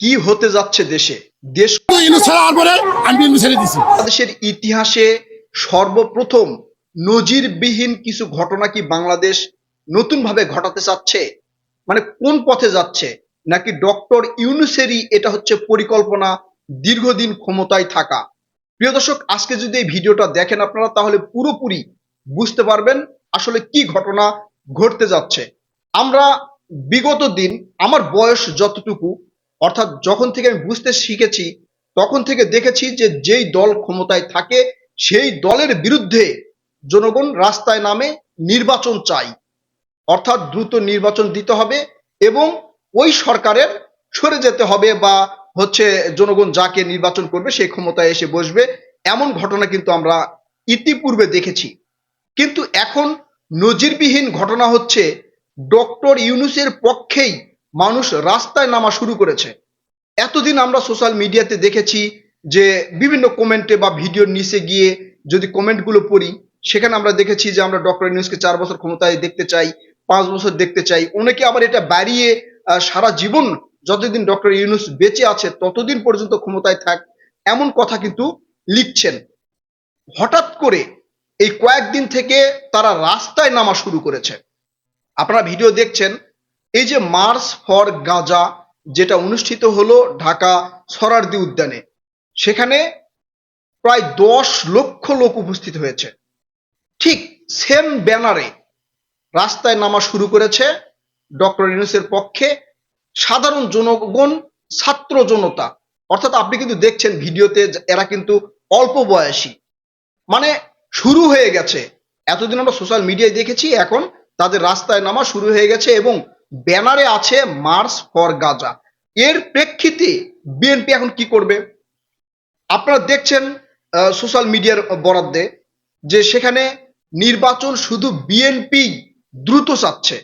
কি হতে যাচ্ছে দেশে? দেশ বাংলাদেশের ইতিহাসে সর্বপ্রথম নজিরবিহীন কিছু ঘটনা কি বাংলাদেশ নতুন ভাবে ঘটাতে চাচ্ছে? মানে কোন পথে যাচ্ছে? নাকি ডক্টর ইউনুসেরই এটা হচ্ছে পরিকল্পনা দীর্ঘদিন ক্ষমতায় থাকা? প্রিয় দর্শক আজকে যদি এই ভিডিওটা দেখেন আপনারা তাহলে পুরোপুরি বুঝতে পারবেন আসলে কি ঘটনা ঘটতে যাচ্ছে। আমরা বিগত দিন আমার বয়স যতটুকু অর্থাৎ যখন থেকে আমি বুঝতে শিখেছি, তখন থেকে দেখেছি যে যেই দল ক্ষমতায় থাকে, সেই দলের বিরুদ্ধে জনগণ রাস্তায় নামে নির্বাচন চাই অর্থাৎ দ্রুত নির্বাচন দিতে হবে এবং ওই সরকারের সরে যেতে হবে বা হচ্ছে জনগণ যাকে নির্বাচন করবে সেই ক্ষমতায় এসে বসবে। এমন ঘটনা কিন্তু আমরা ইতিপূর্বে দেখেছি। কিন্তু এখন নজিরবিহীন ঘটনা হচ্ছে, ডক্টর ইউনুসের পক্ষেই মানুষ রাস্তায় নামা শুরু করেছে। এতদিন আমরা সোশ্যাল মিডিয়াতে দেখেছি যে বিভিন্ন কমেন্টে বা ভিডিওর নিচে গিয়ে যদি কমেন্টগুলো পড়ি, সেখানে আমরা দেখেছি যে আমরা ডক্টর ইউনুসকে চার বছর ক্ষমতায় দেখতে চাই, পাঁচ বছর দেখতে চাই। অনেকে আবার এটা বাড়িয়ে সারা জীবন যতদিন ডক্টর ইউনুস বেঁচে আছে, ততদিন পর্যন্ত ক্ষমতায় থাক, এমন কথা কিন্তু লিখছেন। হঠাৎ করে এই কয়েকদিন থেকে তারা রাস্তায় নামা শুরু করেছে। আপনারা ভিডিও দেখছেন এই যে মার্চ ফর গাজা, যেটা অনুষ্ঠিত হলো ঢাকা সরারদি উদ্যানে, সেখানে প্রায় দশ লক্ষ লোক উপস্থিত হয়েছে। ঠিক সেম ব্যানারে রাস্তায় নামা শুরু করেছে ডক্টর ইউনুসের পক্ষে সাধারণ জনগণ, ছাত্র জনতা। অর্থাৎ আপনি কিন্তু দেখছেন ভিডিওতে এরা কিন্তু অল্প বয়সী। মানে শুরু হয়ে গেছে। এতদিন আমরা সোশ্যাল মিডিয়ায় দেখেছি, এখন তাদের রাস্তায় নামা শুরু হয়ে গেছে এবং ব্যানারে আছে মার্চ ফর গাজা এর প্রেক্ষিতে বিএনপি এখন কি করবে? আপনারা দেখছেন সোশ্যাল মিডিয়ার বরাদ্দে যে সেখানে নির্বাচন শুধু বিএনপি দ্রুত চাচ্ছে।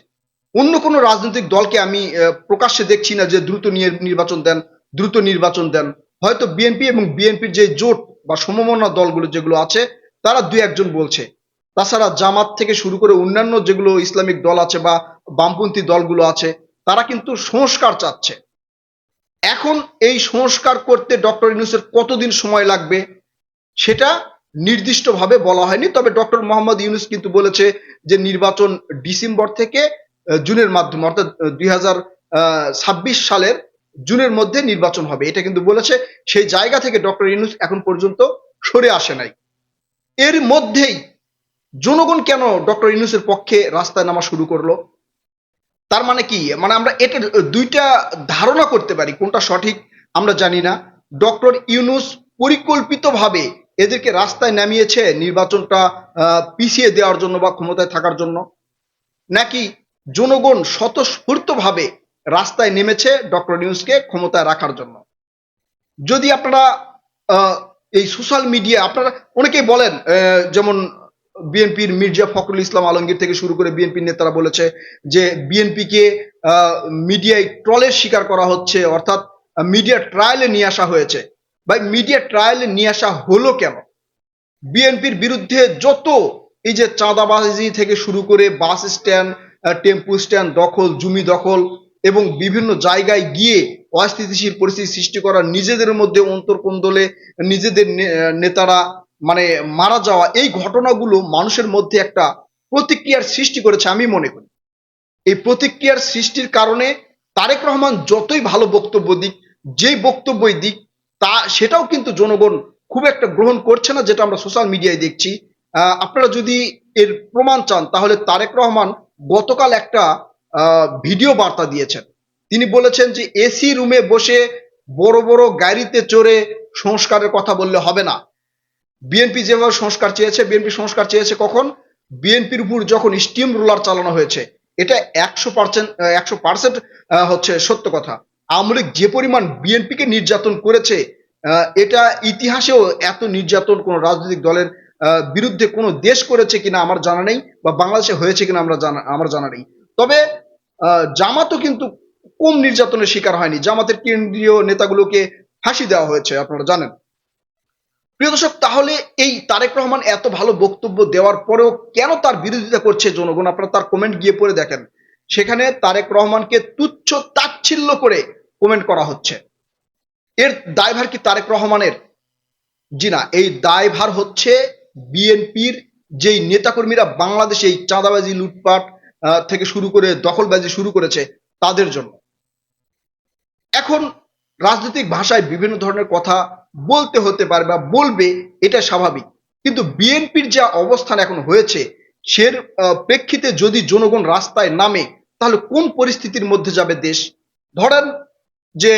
অন্য কোনো রাজনৈতিক দলকে আমি প্রকাশ্যে দেখছি না যে দ্রুত নির্বাচন দেন, দ্রুত নির্বাচন দেন। হয়তো বিএনপি এবং বিএনপির যে জোট বা সমমনা দলগুলো যেগুলো আছে, তারা দুই একজন বলছে। তাছাড়া জামাত থেকে শুরু করে অন্যান্য যেগুলো ইসলামিক দল আছে বা বামপন্থী দলগুলো আছে, তারা কিন্তু সংস্কার চাচ্ছে। এখন এই সংস্কার করতে ডক্টর ইউনুসের কতদিন সময় লাগবে, সেটা নির্দিষ্টভাবে বলা হয়নি। তবে ডক্টর মোহাম্মদ ইউনুস কিন্তু বলেছে যে নির্বাচন ডিসেম্বর থেকে জুনের মাধ্যমে, অর্থাৎ দুই সালের জুনের মধ্যে নির্বাচন হবে। এটা কিন্তু বলেছে, সেই জায়গা থেকে ডক্টর ইউনুস এখন পর্যন্ত সরে আসে নাই। এর মধ্যেই জনগণ কেন ডক্টর ইউনুসের পক্ষে রাস্তায় নামা শুরু করল? তার মানে কি? মানে আমরা এটা দুইটা ধারণা করতে পারি, কোনটা সঠিক আমরা জানি না। ডক্টর ইউনুস পরিকল্পিতভাবে এদেরকে রাস্তায় নামিয়েছে নির্বাচনটা পিছিয়ে দেওয়ার জন্য বা ক্ষমতায় থাকার জন্য। নাকি জনগণ স্বতঃস্ফূর্তভাবে রাস্তায় নেমেছে ডক্টর ইউনুসকে ক্ষমতায় রাখার জন্য? যদি আপনারা এই সোশ্যাল মিডিয়া, আপনারা অনেকেই বলেন যেমন বিএনপির মির্জা ফখরুল ইসলাম আলমগীর থেকে শুরু করে বিএনপির নেতারা বলেছে যে বিএনপিকে মিডিয়ায় ট্রলের শিকার করা হচ্ছে, অর্থাৎ মিডিয়া ট্রায়ালে নিয়ে আসা হয়েছে। ভাই, মিডিয়া ট্রায়ালে নিয়ে আসা হলো কেন? বিএনপির বিরুদ্ধে যত এই যে চাঁদাবাজি থেকে শুরু করে বাস স্ট্যান্ড টেম্পু স্ট্যান্ড দখল, জমি দখল এবং বিভিন্ন জায়গায় গিয়ে অস্থিতিশীল পরিস্থিতি সৃষ্টি করা নিজেদের মধ্যে অন্তর্কোন্দলে নিজেদের নেতারা মানে মারা যাওয়া এই ঘটনাগুলো মানুষের মধ্যে একটা প্রতিক্রিয়ার সৃষ্টি করেছে আমি মনে করি। এই প্রতিক্রিয়ার সৃষ্টির কারণে তারেক রহমান যতই ভালো বক্তব্য দিক, যেই বক্তব্যই দিক, তা সেটাও কিন্তু জনগণ খুব একটা গ্রহণ করছে না, যেটা আমরা সোশ্যাল মিডিয়ায় দেখছি। আপনারা যদি এর প্রমাণ চান, তাহলে তারেক রহমান গতকাল একটা ভিডিও বার্তা দিয়েছেন। তিনি বলেছেন যে, এসি রুমে বসে বড় বড় গাড়িতে চড়ে সংস্কারের কথা বললে হবে না। বিএনপি যেভাবে সংস্কার চেয়েছে, বিএনপি সংস্কার চেয়েছে কখন? বিএনপির উপর যখন স্টিম রোলার চালানো হয়েছে, এটা একশো পার্সেন্ট একশো পার্সেন্ট হচ্ছে সত্য কথা। আওয়ামী লীগ যে পরিমাণ বিএনপিকে নির্যাতন করেছে এটা ইতিহাসেও এত নির্যাতন কোন রাজনৈতিক দলের বিরুদ্ধে কোনো দেশ করেছে কিনা আমার জানা নেই বা বাংলাদেশে হয়েছে কিনা আমরা জানা, আমার জানা নেই। তবে জামাতও কিন্তু কম নির্যাতনের শিকার হয়নি। জামাতের কেন্দ্রীয় নেতাগুলোকে ফাঁসি দেওয়া হয়েছে, আপনারা জানেন। প্রিয় দর্শক, তাহলে এই তারেক রহমান এত ভালো বক্তব্য দেওয়ার পরেও কেন তার বিরোধিতা করছে জনগণ? আপনারা তার কমেন্ট গিয়ে পড়ে দেখেন। সেখানে তারেক রহমানকে তুচ্ছ তাচ্ছিল্য করে কমেন্ট করা হচ্ছে। এর দায়ভার কি তারেক রহমানের? জি না, এই দায়ভার হচ্ছে বিএনপির যেই নেতাকর্মীরা বাংলাদেশে এই চাঁদাবাজি, লুটপাট থেকে শুরু করে দখলবাজি শুরু করেছে, তাদের জন্য। এখন রাজনৈতিক ভাষায় বিভিন্ন ধরনের কথা বলতে হতে পারে বা বলবে, এটা স্বাভাবিক। কিন্তু বিএনপির যা অবস্থান এখন হয়েছে, সের প্রেক্ষিতে যদি জনগণ রাস্তায় নামে, তাহলে কোন পরিস্থিতির মধ্যে যাবে দেশ? ধরেন যে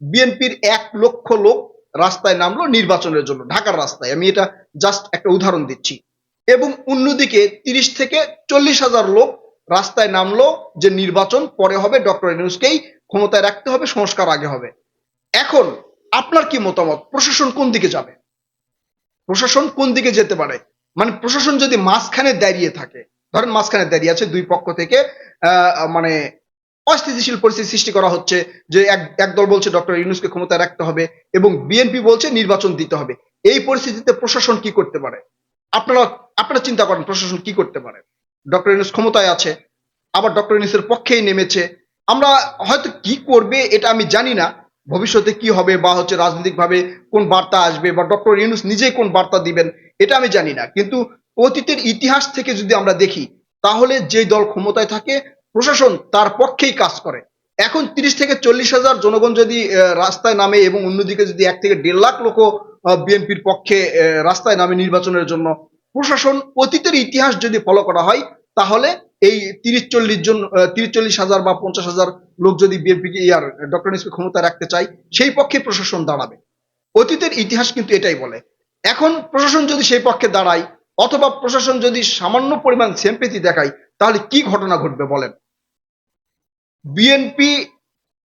বিএনপির এক লক্ষ লোক রাস্তায় নামলো নির্বাচনের জন্য, ঢাকার রাস্তায়। আমি এটা জাস্ট একটা উদাহরণ দিচ্ছি। এবং অন্যদিকে তিরিশ থেকে চল্লিশ হাজার লোক রাস্তায় নামলো যে নির্বাচন, পরে হবে ডক্টর ইউনুসকেই ক্ষমতায় রাখতে হবে, সংস্কার আগে হবে। এখন আপনার কি মতামত? প্রশাসন কোন দিকে যাবে? প্রশাসন কোন দিকে যেতে পারে? মানে প্রশাসন যদি মাঝখানে দাঁড়িয়ে থাকে, ধরেন মাঝখানে দাঁড়িয়ে আছে দুই পক্ষ থেকে মানে অস্থিতিশীল পরিস্থিতি সৃষ্টি করা হচ্ছে যে এক, একদল বলছে ডক্টর ইউনুসকে ক্ষমতায় রাখতে হবে এবং বিএনপি বলছে নির্বাচন দিতে হবে। এই পরিস্থিতিতে প্রশাসন কি করতে পারে? আপনারা আপনারা চিন্তা করেন প্রশাসন কি করতে পারে? ডক্টর ইউনুস ক্ষমতায় আছে, আবার ডক্টর ইউনুসের পক্ষেই নেমেছে আমরা হয়তো কি করবে এটা আমি জানি না। ভবিষ্যতে কি হবে বা হচ্ছে রাজনৈতিকভাবে কোন বার্তা আসবে বা ডক্টর ইউনুস নিজেই কোন বার্তা দিবেন, এটা আমি জানি না। কিন্তু অতীতের ইতিহাস থেকে যদি আমরা দেখি, তাহলে যে দল ক্ষমতায় থাকে, প্রশাসন তার পক্ষেই কাজ করে। এখন তিরিশ থেকে চল্লিশ হাজার জনগণ যদি রাস্তায় নামে এবং অন্যদিকে যদি এক থেকে দেড় লাখ লোক বিএনপির পক্ষে রাস্তায় নামে নির্বাচনের জন্য, প্রশাসন অতীতের ইতিহাস যদি ফলো করা হয় তাহলে এই তিরিশ চল্লিশ জন তিরিশ চল্লিশ হাজার বা পঞ্চাশ হাজার লোক যদি বিএনপি ইয়ার ডক্টর ইউনূসকে ক্ষমতা রাখতে চাই সেই পক্ষে প্রশাসন দাঁড়াবে। অতীতের ইতিহাস কিন্তু এটাই বলে। এখন প্রশাসন যদি সেই পক্ষে দাঁড়ায়, অথবা প্রশাসন যদি সামান্য পরিমাণ সেম্পেথি দেখায়, তাহলে কি ঘটনা ঘটবে বলেন? বিএনপি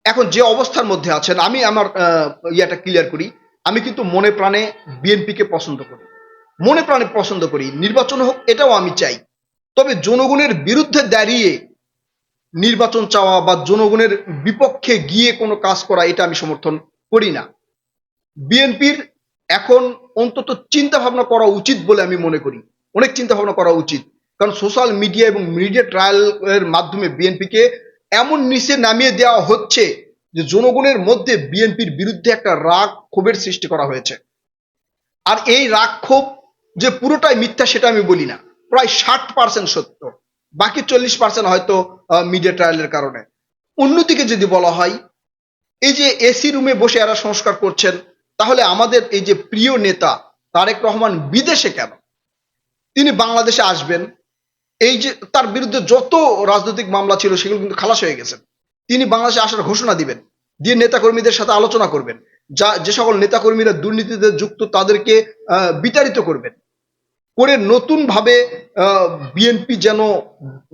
এখন যে অবস্থার মধ্যে আছেন, আমি আমার ইয়াটা ক্লিয়ার করি। আমি কিন্তু মনে প্রাণে বিএনপিকে পছন্দ করি। মনে প্রাণে পছন্দ করি। নির্বাচন হোক, এটাও আমি চাই। তবে জনগণের বিরুদ্ধে দাঁড়িয়ে নির্বাচন চাওয়া বা জনগণের বিপক্ষে গিয়ে কোনো কাজ করা, এটা আমি সমর্থন করি না। বিএনপির এখন অন্তত চিন্তা ভাবনা করা উচিত বলে আমি মনে করি। অনেক চিন্তা ভাবনা করা উচিত। কারণ সোশ্যাল মিডিয়া এবং মিডিয়া ট্রায়াল এর মাধ্যমে বিএনপিকে এমন নিচে নামিয়ে দেওয়া হচ্ছে যে জনগণের মধ্যে বিএনপির বিরুদ্ধে একটা রাগ ক্ষোভের সৃষ্টি করা হয়েছে। আর এই রাগ ক্ষোভ যে পুরোটাই মিথ্যা, সেটা আমি বলি না। প্রায় ষাট পার্সেন্ট সত্য। বাকি চল্লিশ পার্সেন্ট হয়তো মিডিয়া ট্রায়ালের কারণে। অন্যদিকে যদি বলা হয়, এই যে এসি রুমে বসে এরা সংস্কার করছেন, তাহলে আমাদের এই যে প্রিয় নেতা তারেক রহমান বিদেশে কেন? তিনি বাংলাদেশে আসবেন, এই যে তার বিরুদ্ধে যত রাজনৈতিক মামলা ছিল সেগুলো কিন্তু খালাস হয়ে গেছে। তিনি বাংলাদেশে আসার ঘোষণা দিবেন, দিয়ে নেতাকর্মীদের সাথে আলোচনা করবেন, যা, যে সকল নেতাকর্মীরা দুর্নীতিতে যুক্ত তাদেরকে বিতাড়িত করবেন। করে নতুন ভাবে বিএনপি যেন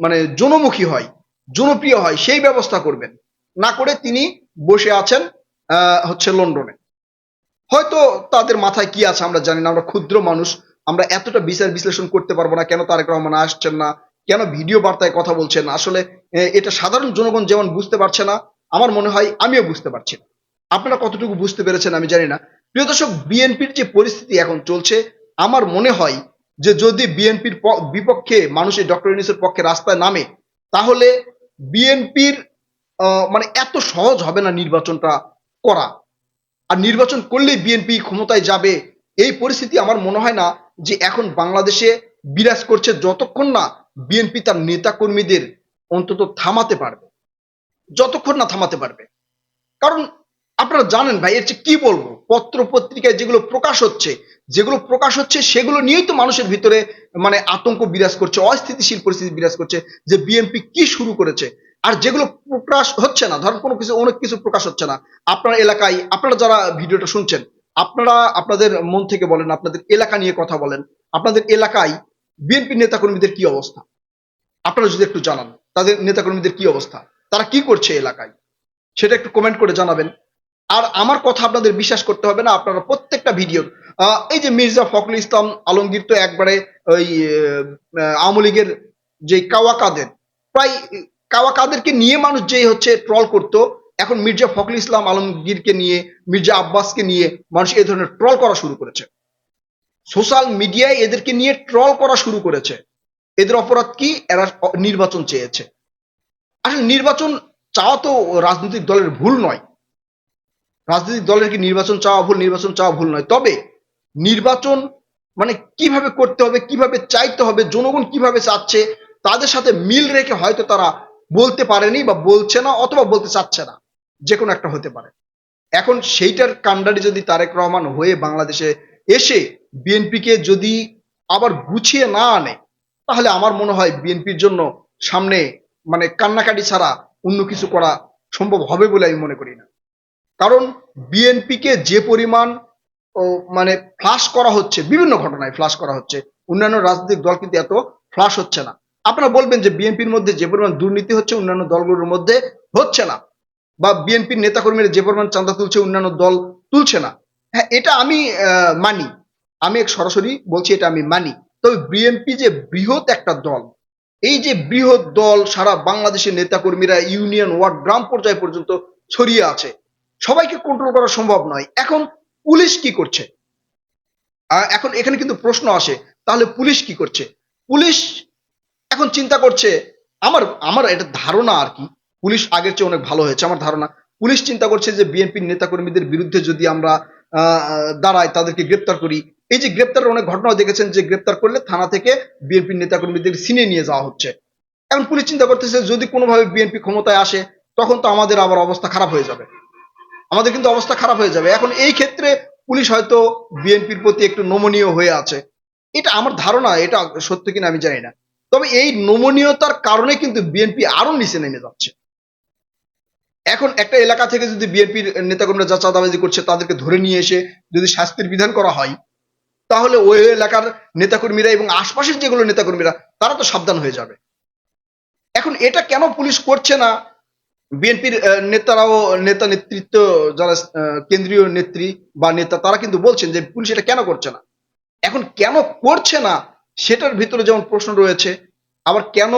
মানে জনমুখী হয়, জনপ্রিয় হয়, সেই ব্যবস্থা করবেন। না করে তিনি বসে আছেন হচ্ছে লন্ডনে। হয়তো তাদের মাথায় কি আছে আমরা জানি না, আমরা ক্ষুদ্র মানুষ, আমরা এতটা বিচার বিশ্লেষণ করতে পারব না, কেন তারেক রহমান আসছেন না, কেন ভিডিও বার্তায় কথা বলছেন, আসলে এটা সাধারণ জনগণ যেমন বুঝতে পারছে না, আমার মনে হয় আমিও বুঝতে পারছি না। আপনারা কতটুকু বুঝতে পেরেছেন আমি জানি না। প্রিয় দর্শক বিএনপির যে পরিস্থিতি এখন চলছে, আমার মনে হয় যে যদি বিএনপির বিপক্ষে মানুষের ডক্টর ইউনিসের পক্ষে রাস্তায় নামে, তাহলে বিএনপির মানে এত সহজ হবে না নির্বাচনটা করা। আর নির্বাচন করলেই বিএনপি ক্ষমতায় যাবে। এই পরিস্থিতি আমার মনে হয় না যে এখন বাংলাদেশে বিরাজ করছে যতক্ষণ না বিএনপি তার নেতা কর্মীদের অন্তত থামাতে পারবে। যতক্ষণ না থামাতে পারবে। কারণ আপনারা জানেন ভাই, এর চেয়ে কি বলব? পত্র পত্রিকায় যেগুলো প্রকাশ হচ্ছে যেগুলো প্রকাশ হচ্ছে, সেগুলো নিয়েই তো মানুষের ভিতরে মানে আতঙ্ক বিরাজ করছে, অস্থিতিশীল পরিস্থিতি বিরাজ করছে যে বিএনপি কি শুরু করেছে। আর যেগুলো প্রকাশ হচ্ছে না, ধরেন কোনো কিছু, অনেক কিছু প্রকাশ হচ্ছে না। আপনার এলাকায়, আপনারা যারা ভিডিওটা শুনছেন, আপনারা আপনাদের মন থেকে বলেন, আপনাদের এলাকা নিয়ে কথা বলেন, আপনাদের এলাকায় বিএনপি নেতাকর্মীদের কি অবস্থা? আপনারা যদি একটু জানান, তাদের নেতাকর্মীদের কি অবস্থা? তারা কি করছে এলাকায়? সেটা একটু কমেন্ট করে জানাবেন। আর আমার কথা আপনাদের বিশ্বাস করতে হবে না, আপনারা প্রত্যেকটা ভিডিও এই যে মির্জা ফখরুল ইসলাম আলমগীর তো একবারে ওই আওয়ামী লীগের যে কাওয়া কাদের প্রায় কাওয়া কাদেরকে নিয়ে মানুষ যেই হচ্ছে ট্রল করতো, এখন মির্জা ফখরুল ইসলাম আলমগীরকে নিয়ে, মির্জা আব্বাসকে নিয়ে মানুষ এই ধরনের ট্রল করা শুরু করেছে। সোশ্যাল মিডিয়ায় এদেরকে নিয়ে ট্রল করা শুরু করেছে। এদের অপরাধ কি? এরা নির্বাচন চেয়েছে। আসলে নির্বাচন চাওয়া তো রাজনৈতিক দলের ভুল নয়। রাজনৈতিক দলের কি নির্বাচন চাওয়া ভুল, নির্বাচন চাওয়া ভুল নয়। তবে নির্বাচন মানে কীভাবে করতে হবে, কীভাবে চাইতে হবে, জনগণ কীভাবে চাচ্ছে, তাদের সাথে মিল রেখে হয়তো তারা বলতে পারেনি বা বলছে না অথবা বলতে চাচ্ছে না। যে কোনো একটা হতে পারে। এখন সেইটার কাণ্ডারি যদি তারেক রহমান হয়ে বাংলাদেশে এসে বিএনপিকে যদি আবার গুছিয়ে না আনে, তাহলে আমার মনে হয় বিএনপির জন্য সামনে মানে কান্নাকাটি ছাড়া অন্য কিছু করা সম্ভব হবে বলে আমি মনে করি না। কারণ বিএনপিকে যে পরিমাণ মানে ফ্লাশ করা হচ্ছে, বিভিন্ন ঘটনায় ফ্লাশ করা হচ্ছে, অন্যান্য রাজনৈতিক দল কিন্তু এত ফ্লাশ হচ্ছে না। আপনারা বলবেন যে বিএনপির মধ্যে যে পরিমাণ দুর্নীতি হচ্ছে, অন্যান্য দলগুলোর মধ্যে হচ্ছে না, বা বিএনপির নেতাকর্মীরা যে পরিমাণ চাঁদা তুলছে, অন্যান্য দল তুলছে না। হ্যাঁ এটা আমি মানি। আমি এক সরাসরি বলছি, এটা আমি মানি। তবে বিএনপি যে বৃহৎ একটা দল, এই যে বৃহৎ দল সারা বাংলাদেশের নেতাকর্মীরা ইউনিয়ন ওয়ার্ড গ্রাম পর্যায় পর্যন্ত ছড়িয়ে আছে সবাইকে কন্ট্রোল করা সম্ভব নয়। এখন পুলিশ কি করছে? এখন এখানে কিন্তু প্রশ্ন আসে, তাহলে পুলিশ কি করছে? পুলিশ এখন চিন্তা করছে, আমার আমার এটা ধারণা আর কি, পুলিশ আগের চেয়ে অনেক ভালো হয়েছে আমার ধারণা। পুলিশ চিন্তা করছে যে বিএনপির নেতাকর্মীদের বিরুদ্ধে যদি আমরা দাঁড়াই, তাদেরকে গ্রেপ্তার করি। এই যে গ্রেপ্তারের অনেক ঘটনাও দেখেছেন যে গ্রেপ্তার করলে থানা থেকে বিএনপির নেতাকর্মীদের সিনে নিয়ে যাওয়া হচ্ছে। এখন পুলিশ চিন্তা করতেছে, যদি কোনোভাবে বিএনপি ক্ষমতায় আসে, তখন তো আমাদের আবার অবস্থা খারাপ হয়ে যাবে। আমাদের কিন্তু অবস্থা খারাপ হয়ে যাবে। এখন এই ক্ষেত্রে পুলিশ হয়তো বিএনপির প্রতি একটু নমনীয় হয়ে আছে। এটা আমার ধারণা, এটা সত্য কিনা আমি জানি না। তবে এই নমনীয়তার কারণে কিন্তু বিএনপি আরও নিচে নেমে যাচ্ছে। এখন একটা এলাকা থেকে যদি বিএনপির নেতাকর্মীরা যা চাঁদাবাজি করছে তাদেরকে ধরে নিয়ে এসে যদি শাস্তির বিধান করা হয়, তাহলে ওই এলাকার নেতাকর্মীরা এবং আশপাশের যেগুলো নেতাকর্মীরা, তারা তো সাবধান হয়ে যাবে। এখন এটা কেন পুলিশ করছে না? বিএনপির নেতারাও, নেতা নেতৃত্ব যারা কেন্দ্রীয় নেত্রী বা নেতা, তারা কিন্তু বলছেন যে পুলিশ এটা কেন করছে না? এখন কেন করছে না? সেটার ভিতরে যেমন প্রশ্ন রয়েছে, আবার কেন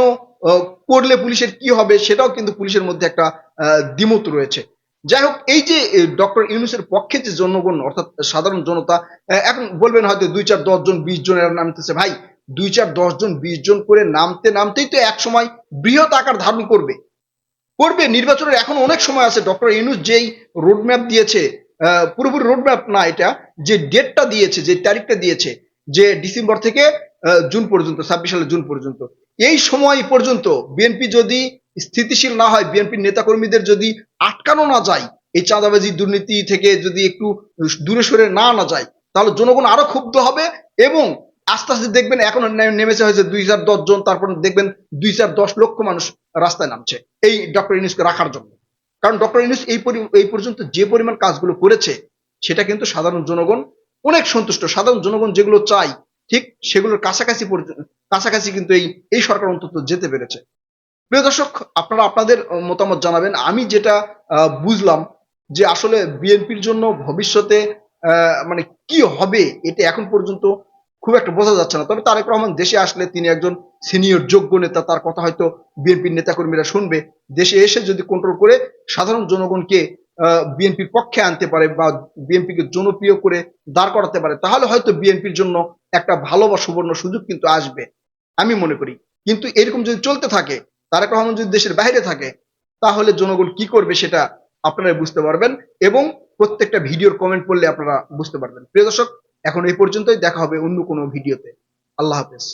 করলে পুলিশের কি হবে? সেটাও কিন্তু পুলিশের মধ্যে একটা দ্বিমত রয়েছে। যাই হোক, এই যে ডক্টর ইউনুসের পক্ষে যে জনগণ, অর্থাৎ সাধারণ জনতা এখন বলবেন হয়তো দুই চার দশ জন, বিশ জন এরা নামতেছে। ভাই, দুই চার দশ জন, বিশ জন করে নামতে, নামতেই তো এক সময় বৃহৎ আকার ধারণ করবে। করবে। নির্বাচনের এখন অনেক সময় আছে। ডক্টর ইউনুস যেই রোডম্যাপ দিয়েছে পুরোপুরি রোডম্যাপ না এটা, যে ডেটটা দিয়েছে, যে তারিখটা দিয়েছে, যে ডিসেম্বর থেকে জুন পর্যন্ত, ছাব্বিশ সালের জুন পর্যন্ত, এই সময় পর্যন্ত বিএনপি যদি স্থিতিশীল না হয়, বিএনপির নেতাকর্মীদের যদি আটকানো না যায়, এই চাঁদাবাজি দুর্নীতি থেকে যদি একটু দূরে সরে না না যায়, তাহলে জনগণ আরও ক্ষুব্ধ হবে এবং আস্তে আস্তে দেখবেন এখন নেমেছে হয়েছে দুই হাজার দশ জন, তারপর দেখবেন দুই হাজার দশ লক্ষ মানুষ রাস্তায় নামছে এই ডক্টর ইউনুসকে রাখার জন্য। কারণ ডক্টর ইউনুস এই এই পর্যন্ত যে পরিমাণ কাজগুলো করেছে, সেটা কিন্তু সাধারণ জনগণ অনেক সন্তুষ্ট। সাধারণ জনগণ যেগুলো চাই ঠিক সেগুলোর কাছাকাছি কাছাকাছি কিন্তু এই এই সরকার অন্তত যেতে পেরেছে। প্রিয় দর্শক, আপনারা আপনাদের মতামত জানাবেন। আমি যেটা বুঝলাম যে আসলে বিএনপির জন্য ভবিষ্যতে মানে কি হবে এটা এখন পর্যন্ত খুব একটা বোঝা যাচ্ছে না। তবে তারেক রহমান দেশে আসলে তিনি একজন সিনিয়র যোগ্য নেতা, তার কথা হয়তো বিএনপির নেতাকর্মীরা শুনবে। দেশে এসে যদি কন্ট্রোল করে, সাধারণ জনগণকে বিএনপির পক্ষে আনতে পারে বা বিএনপিকে জনপ্রিয় করে দাঁড় করাতে পারে, তাহলে হয়তো বিএনপির জন্য একটা ভালো বা সুবর্ণ সুযোগ কিন্তু আসবে, আমি মনে করি। কিন্তু এরকম যদি চলতে থাকে, তারেক রহমান যদি দেশের বাইরে থাকে, তাহলে জনগণ কি করবে সেটা আপনারা বুঝতে পারবেন এবং প্রত্যেকটা ভিডিওর কমেন্ট পড়লে আপনারা বুঝতে পারবেন। প্রিয় দর্শক এখন এই পর্যন্তই দেখা হবে অন্য কোনো ভিডিওতে। আল্লাহ হাফেজ।